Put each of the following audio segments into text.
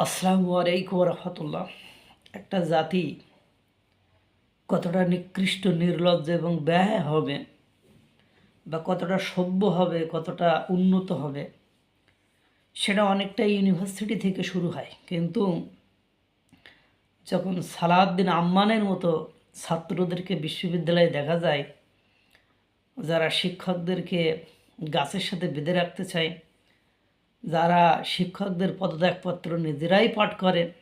আসসালামু আলাইকুম রহমতুল্লাহ একটা জাতি কতটা নিকৃষ্ট, নির্লজ্জ এবং ব্যয় হবে বা কতটা সভ্য হবে, কতটা উন্নত হবে, সেটা অনেকটা ইউনিভার্সিটি থেকে শুরু হয়। কিন্তু যখন সালাউদ্দিন আম্মানের মতো ছাত্রদেরকে বিশ্ববিদ্যালয়ে দেখা যায়, যারা শিক্ষকদেরকে গাছের সাথে বেঁধে রাখতে চায় যারা শিক্ষকদের পদত্যাগপত্র নিজেরাই পাঠ করে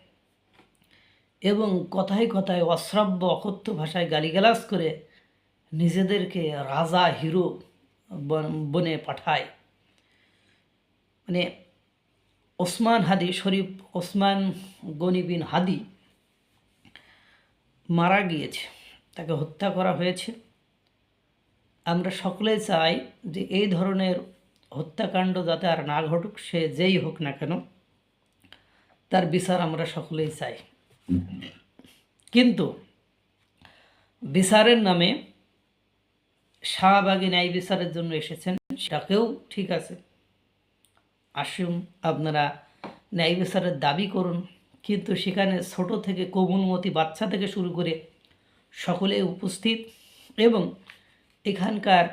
এবং কথায় কথায় অশ্রাব্য, অকথ্য ভাষায় গালিগালাজ করে নিজেদেরকে রাজা, হিরো বন- বনে পাঠায়। মানে ওসমান হাদি শরীফ, ওসমান গনি বিন হাদি মারা গিয়েছে, তাকে হত্যা করা হয়েছে। আমরা সকলে চাই যে এই ধরনের হত্যাকাণ্ড যাতে আর না ঘটুক, সে যেই হোক না কেন, তার বিচার আমরা সকলেই চাই। কিন্তু বিচারের নামে শাহবাগী ন্যায় বিচারের জন্য এসেছেন, সেটাকেও ঠিক আছে। আসুন আপনারা ন্যায় বিচারের দাবি করুন, কিন্তু সেখানে ছোট থেকে কোমলমতি বাচ্চা থেকে শুরু করে সকলে উপস্থিত এবং এখানকার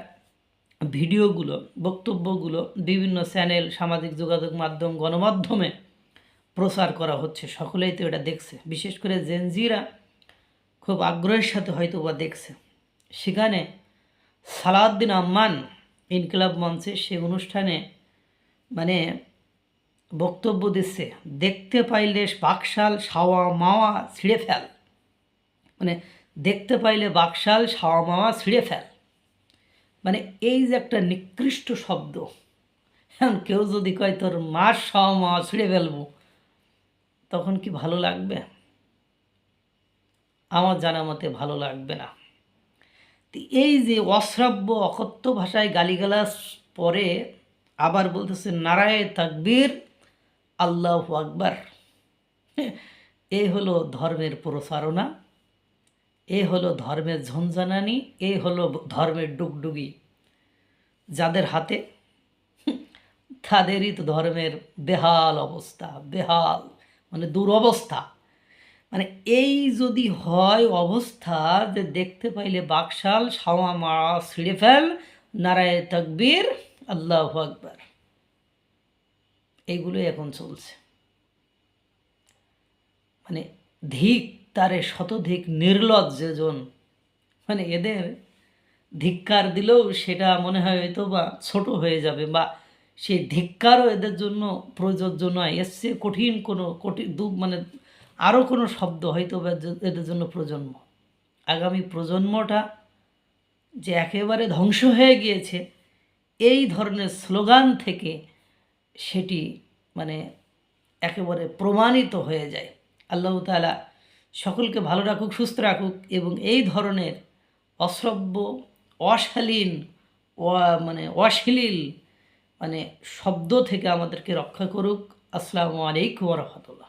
ভিডিওগুলো, বক্তব্যগুলো বিভিন্ন চ্যানেল, সামাজিক যোগাযোগ মাধ্যম, গণমাধ্যমে প্রচার করা হচ্ছে। সকলেই তো এটা দেখছে। বিশেষ করে জেনজিরা খুব আগ্রহের সাথে হয়তো বা দেখছে। সেখানে সালাউদ্দিন আম্মান ইনকিলাব মঞ্চে সে অনুষ্ঠানে মানে বক্তব্য দিচ্ছে, দেখতে পাইলে বাকশাল সাওয়া মাওয়া ছিঁড়ে ফেল। মানে দেখতে পাইলে বাকশাল সাওয়া মাওয়া ছিঁড়ে ফেল। মানে এই যে একটা নিকৃষ্ট শব্দ হ্যাঁ কেউ যদি কয় তোর মার সাওয়া মা ছিঁড়ে ফেলব, তখন কি ভালো লাগবে? আমার জানা মতে ভালো লাগবে না। এই যে অশ্রাব্য, অকথ্য ভাষায় গালিগালাস পরে আবার বলতেছে, নারায় তাকবীর, আল্লাহ আকবার। এই হলো ধর্মের প্রচারণা এ হলো ধর্মের ঝঞ্ঝানানি এ হলো ধর্মের ডুগডুগি। যাদের হাতে, তাদেরই তো ধর্মের বেহাল অবস্থা, বেহাল মানে দুরবস্থা। মানে এই যদি হয় অবস্থা যে দেখতে পাইলে বাকশাল সাওয়া মারা ছিঁড়ে ফেল, নারায় তকবীর, আল্লাহ আকবার। এইগুলোই এখন চলছে। মানে ধিক তারে শতধিক নির্লজ্জ যেজন। মানে এদের ধিক্কার দিলেও সেটা মনে হয় হয়তো বা ছোট হয়ে যাবে বা সেই ধিক্কারও এদের জন্য প্রযোজ্য নয়। এর চেয়ে কঠিন কোনো কঠিন মানে আরও কোনো শব্দ হয়তো বা এদের- জন্য প্রজন্ম। আগামী প্রজন্মটা যে একেবারে ধ্বংস হয়ে গিয়েছে, এই ধরনের স্লোগান থেকে সেটি মানে একেবারে প্রমাণিত হয়ে যায়। আল্লাহ তাআলা সকলকে ভালো রাখুক, সুস্থ রাখুক এবং এই ধরনের অশ্রব্য, অশালীন মানে অশ্লীল মানে শব্দ থেকে আমাদেরকে রক্ষা করুক। আসসালামু আলাইকুম রহমতুল্লাহ।